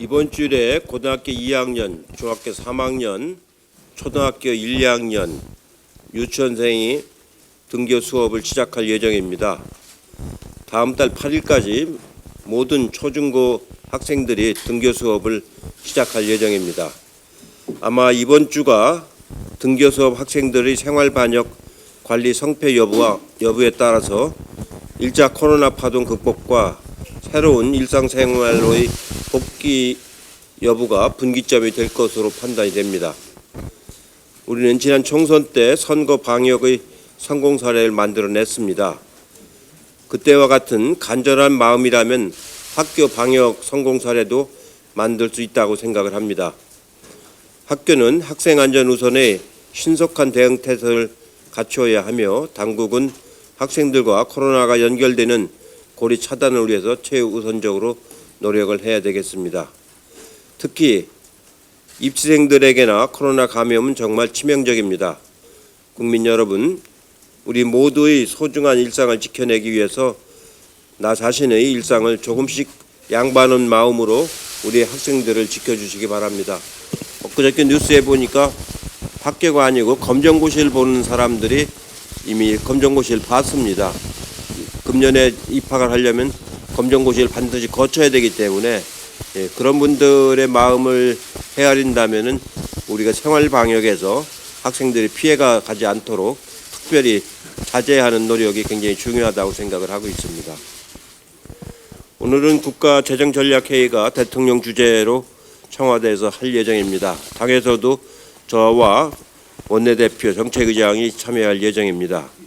이번 주에 고등학교 2학년, 중학교 3학년, 초등학교 1, 2학년 유치원생이 등교 수업을 시작할 예정입니다. 다음 달 8일까지 모든 초중고 학생들이 등교 수업을 시작할 예정입니다. 아마 이번 주가 등교 수업 학생들의 생활 반역 관리 성패 여부와 여부에 따라서 일자 코로나 파동 극복과 새로운 일상생활로의 복귀 여부가 분기점이 될 것으로 판단이 됩니다. 우리는 지난 총선 때 선거 방역의 성공 사례를 만들어냈습니다. 그때와 같은 간절한 마음이라면 학교 방역 성공 사례도 만들 수 있다고 생각을 합니다. 학교는 학생 안전 우선의 신속한 대응 태세를 갖추어야 하며 당국은 학생들과 코로나가 연결되는 고리 차단을 위해서 최우선적으로 노력을 해야 되겠습니다. 특히 입시생들에게나 코로나 감염은 정말 치명적입니다. 국민 여러분, 우리 모두의 소중한 일상을 지켜내기 위해서 나 자신의 일상을 조금씩 양보하는 마음으로 우리 학생들을 지켜주시기 바랍니다. 엊그저께 뉴스에 보니까 학교가 아니고 검정고시를 보는 사람들이 이미 검정고시를 봤습니다. 금년에 입학을 하려면 검정고시를 반드시 거쳐야 되기 때문에 예, 그런 분들의 마음을 헤아린다면은 우리가 생활 방역에서 학생들이 피해가 가지 않도록 특별히 자제하는 노력이 굉장히 중요하다고 생각을 하고 있습니다. 오늘은 국가 재정 전략 회의가 대통령 주재로 청와대에서 할 예정입니다. 당에서도 저와 원내대표 정책의장이 참여할 예정입니다.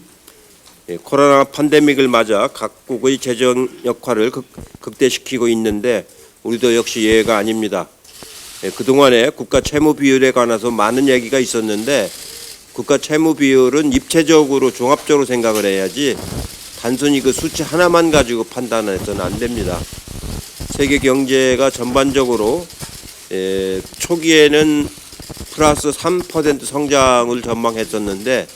예, 코로나 팬데믹을 맞아 각국의 재정 역할을 극, 극대시키고 있는데 우리도 역시 예외가 아닙니다. 예, 그동안에 국가 채무 비율에 관해서 많은 얘기가 있었는데 국가 채무 비율은 입체적으로 종합적으로 생각을 해야지 단순히 그 수치 하나만 가지고 판단해서는 안 됩니다. 세계 경제가 전반적으로 에, 초기에는 플러스 3% 성장을 전망했었는데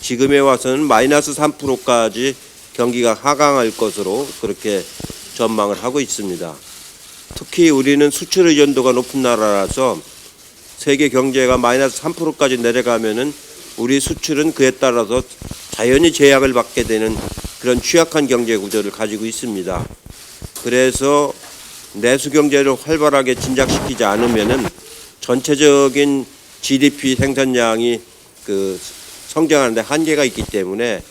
지금에 와서는 마이너스 3%까지 경기가 하강할 것으로 그렇게 전망을 하고 있습니다. 특히 우리는 수출 의존도가 높은 나라라서 세계 경제가 마이너스 3%까지 내려가면은 우리 수출은 그에 따라서 자연히 제약을 받게 되는 그런 취약한 경제 구조를 가지고 있습니다. 그래서 내수 경제를 활발하게 진작시키지 않으면은 전체적인 GDP 생산량이 그 성장하는데 한계가 있기 때문에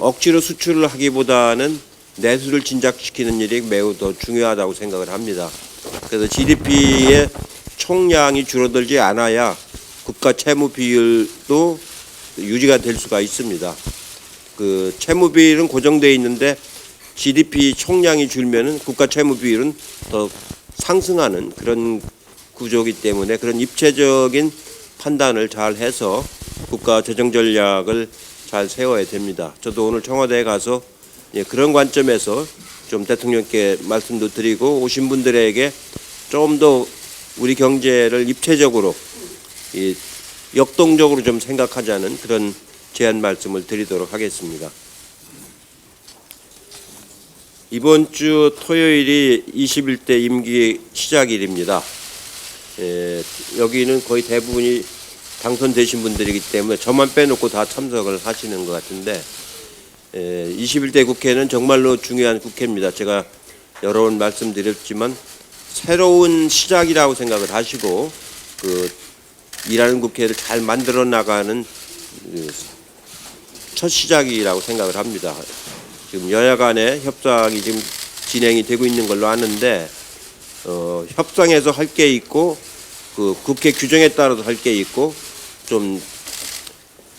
억지로 수출을 하기보다는 내수를 진작시키는 일이 매우 더 중요하다고 생각을 합니다. 그래서 GDP의 총량이 줄어들지 않아야 국가 채무 비율도 유지가 될 수가 있습니다. 그 채무 비율은 고정돼 있는데 GDP 총량이 줄면은 국가 채무 비율은 더 상승하는 그런 구조이기 때문에 그런 입체적인 판단을 잘 해서 국가 재정 전략을 잘 세워야 됩니다. 저도 오늘 청와대에 가서 예, 그런 관점에서 좀 대통령께 말씀도 드리고 오신 분들에게 좀 더 우리 경제를 입체적으로 이 역동적으로 좀 생각하자는 그런 제안 말씀을 드리도록 하겠습니다. 이번 주 토요일이 21대 임기 시작일입니다. 예, 여기는 거의 대부분이 당선되신 분들이기 때문에 저만 빼놓고 다 참석을 하시는 것 같은데 예, 21대 국회는 정말로 중요한 국회입니다. 제가 여러 번 말씀드렸지만 새로운 시작이라고 생각을 하시고 그 일하는 국회를 잘 만들어 나가는 그첫 시작이라고 생각을 합니다. 지금 여야 간의 협상이 지금 진행이 되고 있는 걸로 아는데 어, 협상에서 할 게 있고 그 국회 규정에 따라서 할 게 있고 좀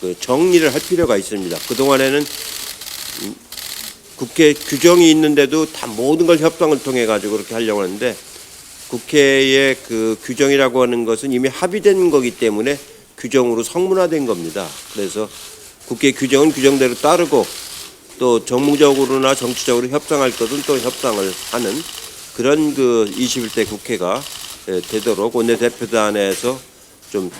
그 정리를 할 필요가 있습니다. 그 동안에는 국회 규정이 있는데도 다 모든 걸 협상을 통해 가지고 그렇게 하려고 하는데 국회의 그 규정이라고 하는 것은 이미 합의된 거기 때문에 규정으로 성문화된 겁니다. 그래서 국회 규정은 규정대로 따르고 또 정무적으로나 정치적으로 협상할 것은 또 협상을 하는 그런 그 21대 국회가 예, 되도록 원내대표단에서 좀그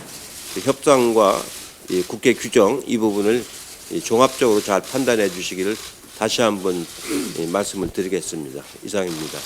협상과 이 국회 규정 이 부분을 이 종합적으로 잘 판단해 주시기를 다시 한번 이 말씀을 드리겠습니다. 이상입니다.